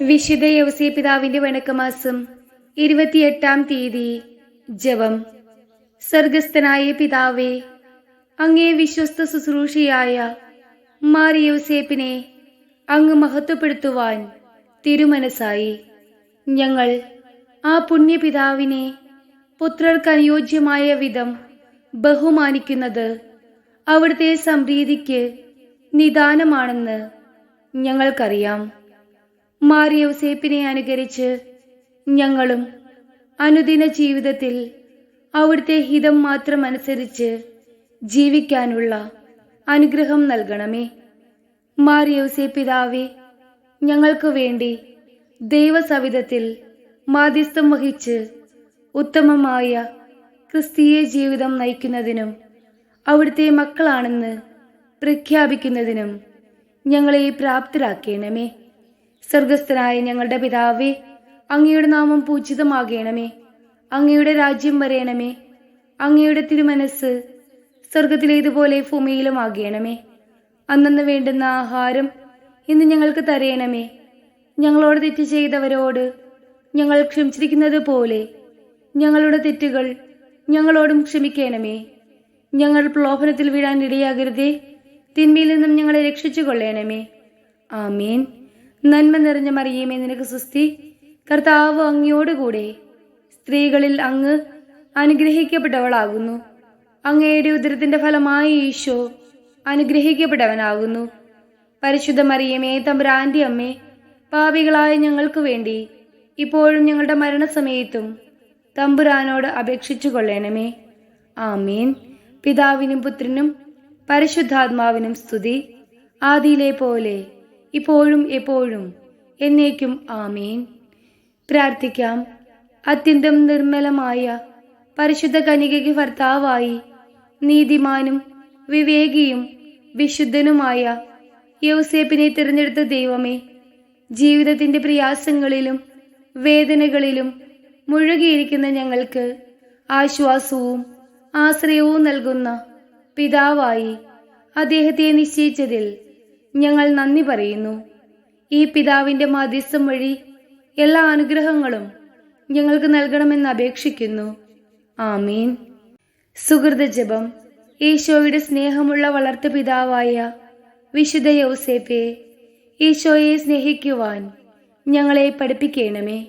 വിശുദ്ധ യവസേ പിതാവിന്റെ വണക്കമാസം ഇരുപത്തിയെട്ടാം തീയതി. ജപം. സ്വർഗസ്ഥനായ പിതാവേ അങ്ങേ വിശ്വസ്ത ശുശ്രൂഷയായ മാർ യൗസേപ്പിനെ അങ്ങ് മഹത്വപ്പെടുത്തുവാൻ തിരുമനസായി ഞങ്ങൾ ആ പുണ്യപിതാവിനെ പുത്രർക്ക് അനുയോജ്യമായ വിധം ബഹുമാനിക്കുന്നത് അവിടുത്തെ സംപ്രീതിക്ക് നിദാനമാണെന്ന് ഞങ്ങൾക്കറിയാം. മാറിയൗസേപ്പിനെ അനുകരിച്ച് ഞങ്ങളും അനുദിന ജീവിതത്തിൽ അവിടുത്തെ ഹിതം മാത്രം അനുസരിച്ച് ജീവിക്കാനുള്ള അനുഗ്രഹം നൽകണമേ. മാറിയൗസേ പിതാവേ ഞങ്ങൾക്ക് വേണ്ടി ദൈവസവിധത്തിൽ മാധ്യസ്ഥം വഹിച്ച് ഉത്തമമായ ക്രിസ്തീയ ജീവിതം നയിക്കുന്നതിനും അവിടുത്തെ മക്കളാണെന്ന് പ്രഖ്യാപിക്കുന്നതിനും ഞങ്ങളെ പ്രാപ്തരാക്കണമേ. സ്വർഗസ്ഥനായ ഞങ്ങളുടെ പിതാവേ അങ്ങയുടെ നാമം പൂജിതമാകണമേ. അങ്ങയുടെ രാജ്യം വരയണമേ അങ്ങയുടെ തിരുമനസ് സ്വർഗത്തിലേതുപോലെ ഭൂമിയിലും ആകണമേ. അന്നന്ന് വേണ്ടുന്ന ആഹാരം ഇന്ന് ഞങ്ങൾക്ക് തരയണമേ ഞങ്ങളോട് തെറ്റ് ചെയ്തവരോട് ഞങ്ങൾ ക്ഷമിച്ചിരിക്കുന്നത് പോലെ ഞങ്ങളുടെ തെറ്റുകൾ ഞങ്ങളോടും ക്ഷമിക്കണമേ. ഞങ്ങൾ പ്രലോഭനത്തിൽ വീഴാൻ ഇടയാകരുതേ. തിന്മയിൽ നിന്നും ഞങ്ങളെ രക്ഷിച്ചു കൊള്ളണമേ ആമീൻ. നന്മ നിറഞ്ഞ മറിയമേ നിനക്ക് സുസ്തി കർത്താവ് അങ്ങയോടുകൂടെ സ്ത്രീകളിൽ അങ്ങ് അനുഗ്രഹിക്കപ്പെട്ടവളാകുന്നു. അങ്ങയുടെ ഉദരത്തിന്റെ ഫലമായി ഈശോ അനുഗ്രഹിക്കപ്പെട്ടവനാകുന്നു. പരിശുദ്ധ മറിയമേ തമ്പുരാന്റെ അമ്മേ പാപികളായ ഞങ്ങൾക്ക് വേണ്ടി ഇപ്പോഴും ഞങ്ങളുടെ മരണസമയത്തും തമ്പുരാനോട് അപേക്ഷിച്ചു കൊള്ളേണമേ. ആമീൻ. പിതാവിനും പുത്രനും പരിശുദ്ധാത്മാവിനും സ്തുതി. ആദിയിലെ പോലെ ഇപ്പോഴും എപ്പോഴും എന്നേക്കും ആമീൻ. പ്രാർത്ഥിക്കാം. അത്യന്തം നിർമ്മലമായ പരിശുദ്ധ കനികയ്ക്ക് ഭർത്താവായി നീതിമാനും വിവേകിയും വിശുദ്ധനുമായ യൗസേപ്പിനെ തിരഞ്ഞെടുത്ത ദൈവമേ ജീവിതത്തിന്റെ പ്രയാസങ്ങളിലും വേദനകളിലും മുഴുകിയിരിക്കുന്ന ഞങ്ങൾക്ക് ആശ്വാസവും ആശ്രയവും നൽകുന്ന പിതാവായി അദ്ദേഹത്തെ നിശ്ചയിച്ചതിൽ ഞങ്ങൾ നന്ദി പറയുന്നു. ഈ പിതാവിന്റെ മാധ്യസ്ഥം വഴി എല്ലാ അനുഗ്രഹങ്ങളും ഞങ്ങൾക്ക് നൽകണമെന്ന് അപേക്ഷിക്കുന്നു. ആമീൻ. സുഹൃത ജപം. ഈശോയുടെ സ്നേഹമുള്ള വളർത്തു പിതാവായ വിശുദ്ധ യൗസേപ്പെ ഈശോയെ സ്നേഹിക്കുവാൻ ഞങ്ങളെ പഠിപ്പിക്കണമേ.